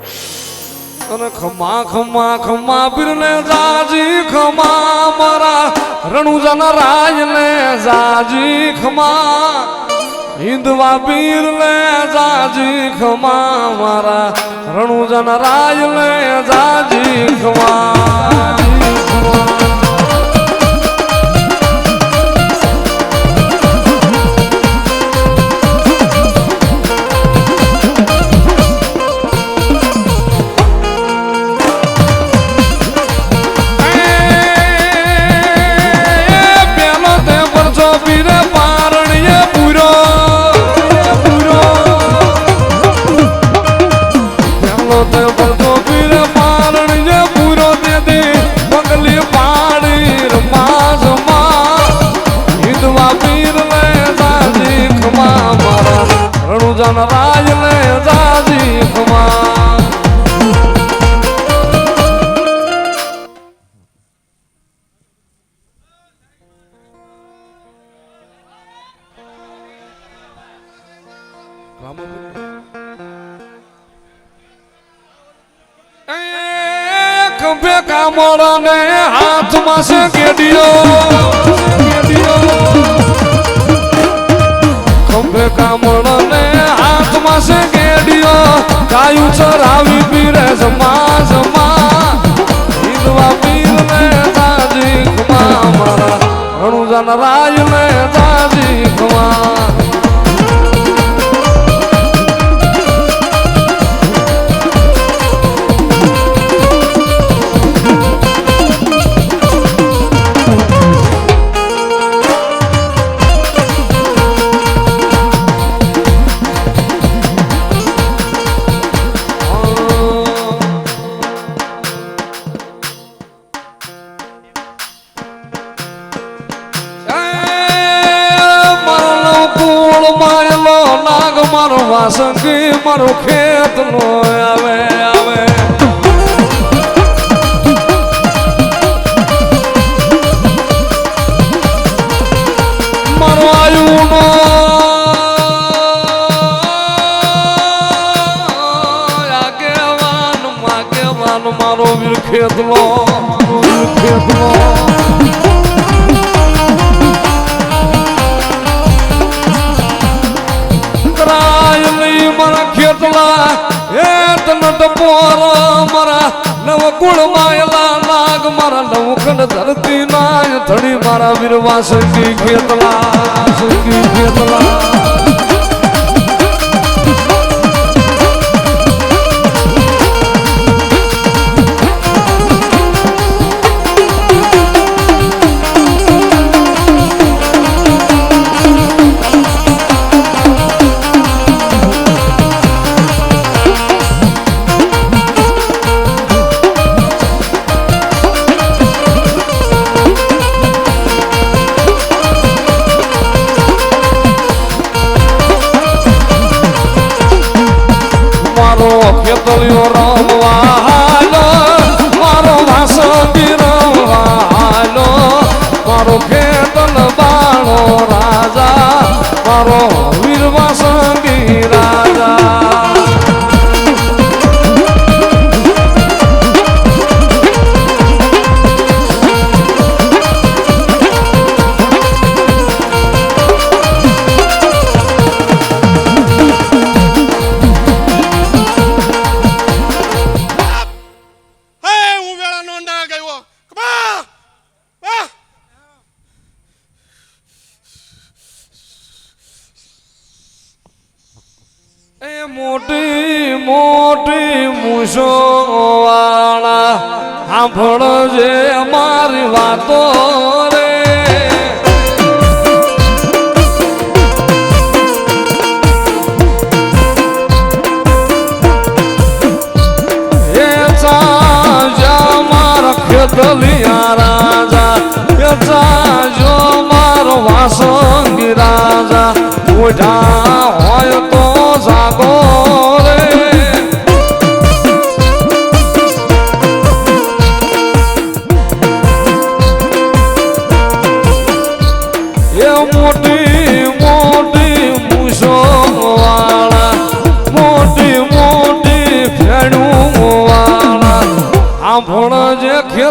અને ખમા ખમા ખમા, પીરને જાજી, ખમા, મારા રણુજન રાજને જાજી, ખમા. હિંદવા પીરને જાજી, ખમા, મારા રણુજન રાજને જાજી, ખમા. રણુજાન રાજ લે જાજી ખમા ખંભે ચરાવી પીરે જમા જમા હિંદવા પીર ને તાજી ખમા મારા રણુજન રાય મારો વાસંગી, મારો ખેત નો આવે આવે. મારો આયુ મારો વીર ખેત નો મારો વીર તનટ પોર મારા નવ કુળ માયલા નાગ, મારા નવખંડ ધરતી નાય ધડી મારા વીરવા સંગી ખેતલા સંગી ખેતલા મોટી મોટી મૂછો વાળા સાંભળ જે અમારી વાતો રે. એ ચાજા મારા ખેતલિયા રાજા. એ ચાજો મારો વાસંગી રાજા.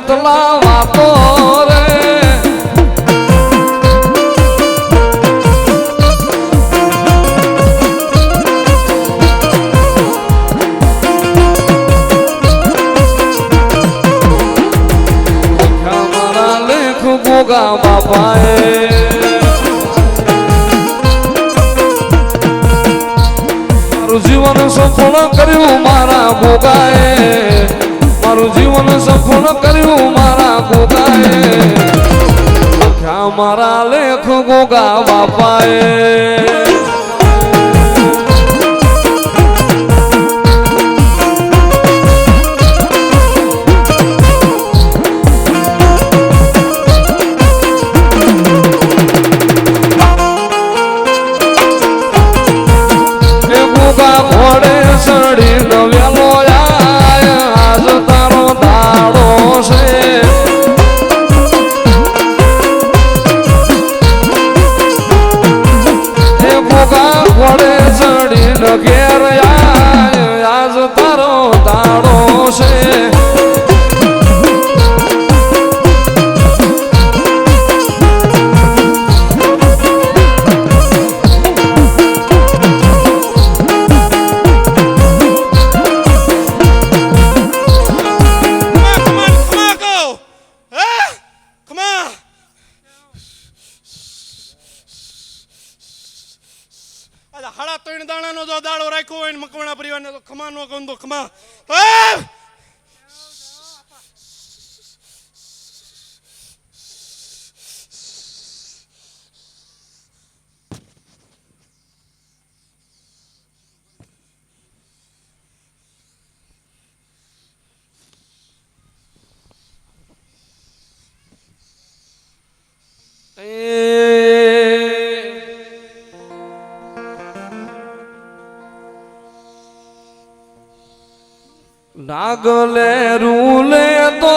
રતલા વાપો રે. ગોગા બાપાએ મારું જીવન સફળ કર્યું મારા ગોગાએ મારું જીવન સફળ કર્યું મારા ખોદાએ આખા મારા લેખ ગોગા બાપાએ હાડા ત્રણ દાણાનો જો દાડો રાખ્યો હોય ને મકવાણા પરિવારને તો ખમા નો કહું તો ખમા. નાગલે રૂલે તો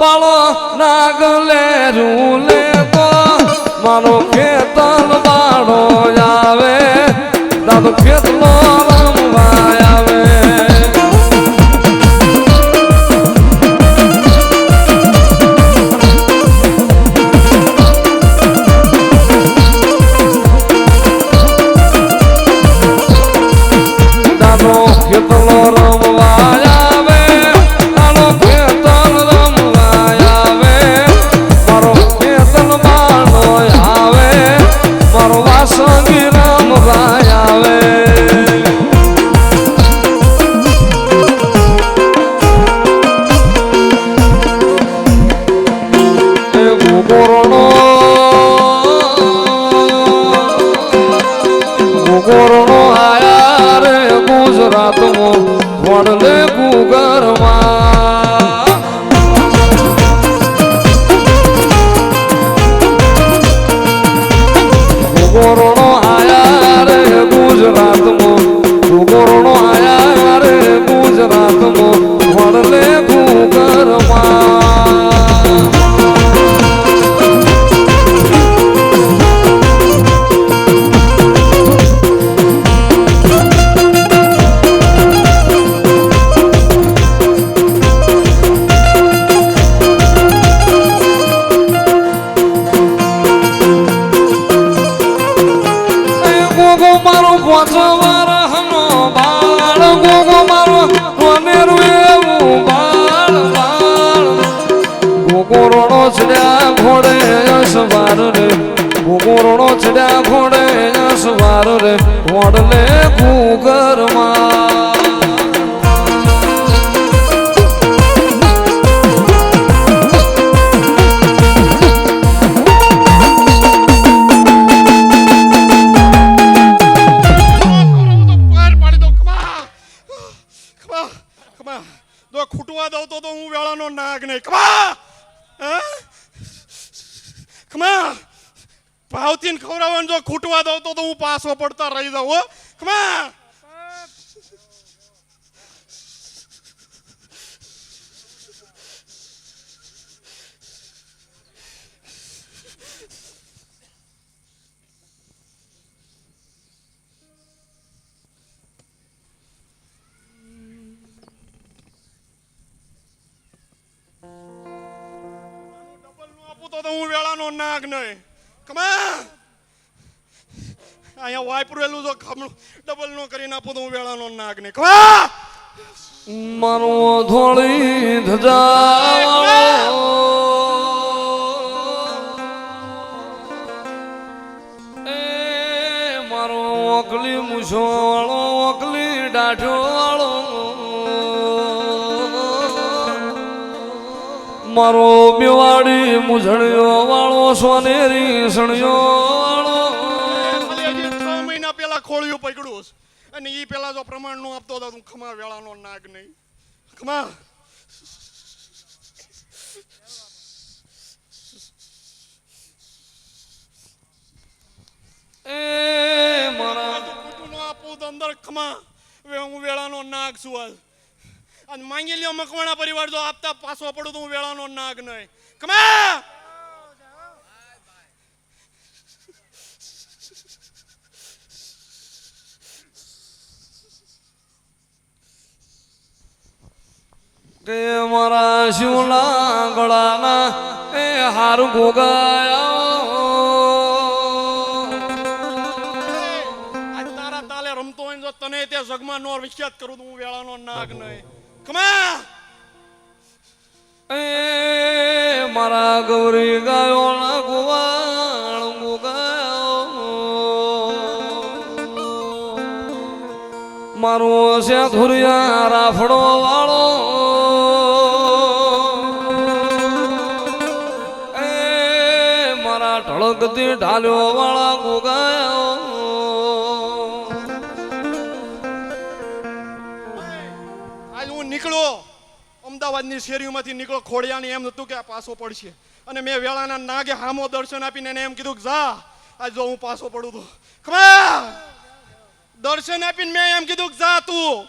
બાળો નાગલે રૂલે તો. મારો ખેતલ બાળો આવે દાદો ખેતલો મોડલે ભૂગરમાં તું પડતા રહી જાવ કમા તો હું વેળાનો નાગ નહીં. કમા અહીંયા વાપરેલું જો ખમણું. ડબલ નો કરી નાખું હું વેળાનો નાગ ને મારો ધોળી ધજા ઓકલી મૂછો વાળો ઓકલી દાઢો મારો બેવાડી મુઝણિયો વાળો, સોનેરી સણિયો. પહેલા છે. અને એ પહેલાં જો પ્રમાણ નો આપતો હતો તો હું ખમા વેળાનો નાગ નહીં. ખમા. એ મારા. આપું તો અંદર ખમા. હું વેળાનો નાગ છું આજ અને માંગી લ્યો મકવાણા પરિવાર જો આપતા પાછો પડું તો હું વેળાનો નાગ નહીં. કમા કે મારા શિવના ગળાના એ હાર ગોગાયા તારા તાલે રમતો હોય તો તને તે જગમાં નો વિખ્યાત કરું તો હું વેળાનો નાગ નહીં. કમા એ મારા ગૌરી ગાયો મારો છે ધુરિયા રાફડો વાળો. એ મારા ઢળકતી ઢાલ્યો વાળા ગોગાયો આજ હું નીકળો અમદાવાદની શેરીઓમાંથી નીકળો, ખોડિયાની એમ હતું કે આ પાસો પડશે. અને મેં વેળાના નાગે હામો દર્શન આપીને એને એમ કીધું કે જા, આજ જો હું પાછો પડું તો. ખમા દર્શન આપીને મેં એમ કીધું કે જા તું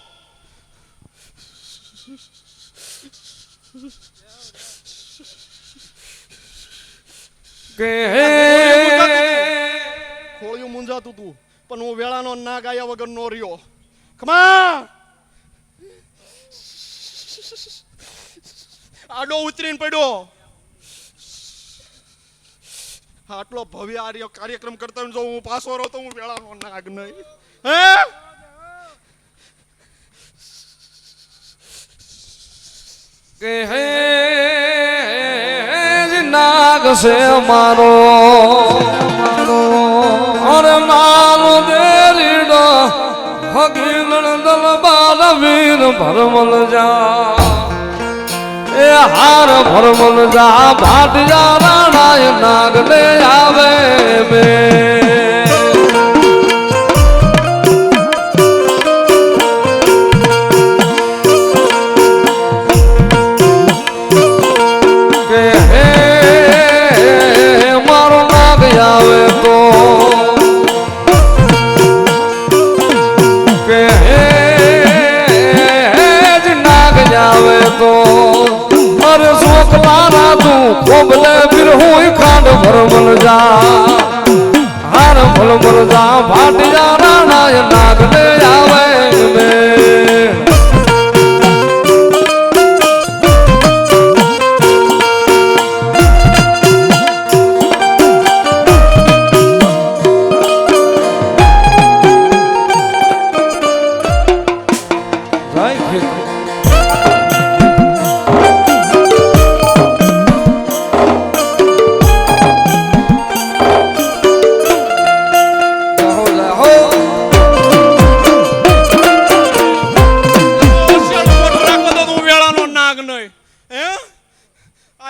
કે ખોળિયું મૂંઝાતું તું પણ હું વેળાનો નાગ આયા વગર નો રહ્યો ખમા આડો ઉતરીને પડ્યો આટલો ભવ્ય આર્ય કાર્યક્રમ કરતા જો હું પાછો રહો તો હું વેળાનો નાગ નહીં કે હે નાગ છે મારો અરે મારો દેરીડો ભગીલણ દલ બાલ વીર ભરમલ જા. એ હાર ભરમલ જા ભાટિયા રાણાય નાગ ને આવે બે.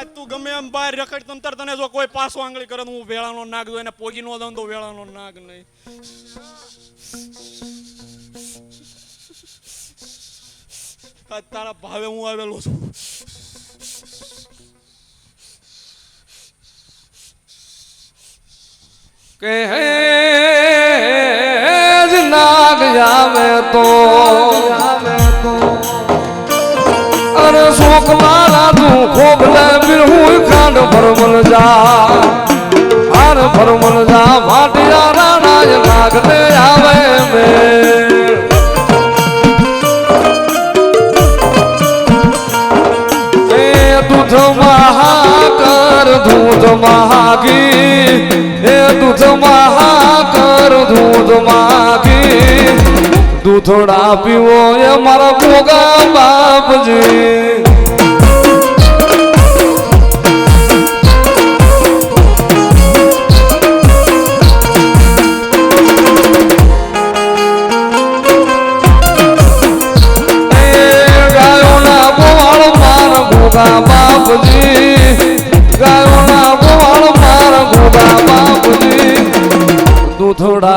આજ તું ગમે એમ બહાર રખડ તંતર તને જો કોઈ પાસો આંગળી કરે તો હું વેળાનો નાગ દઉં એને પોગી નો દઉં તો વેળાનો નાગ નહીં. આજ તારા ભાવે હું આવેલો છું. કે હે જ નાગ આવે તો. અરે શોક તું ખોબલે બિરહું ખાંડ ભરમલ જા. હાર ભરમલ જા ભાટિયા રાણાય નાગ આવે મેં. દૂધ મહાકર, દૂધ મહાગી એ દૂધ મહાકર, દૂધ માગી દૂધડા પીવો એ મારા ભોગા બાપજી.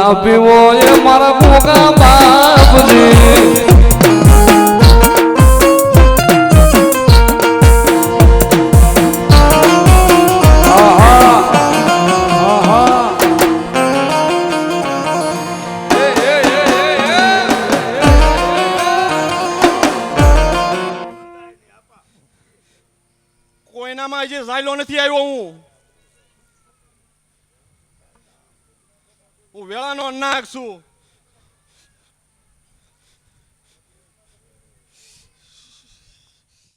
દૂધડા હું વેળાનો નાગ છું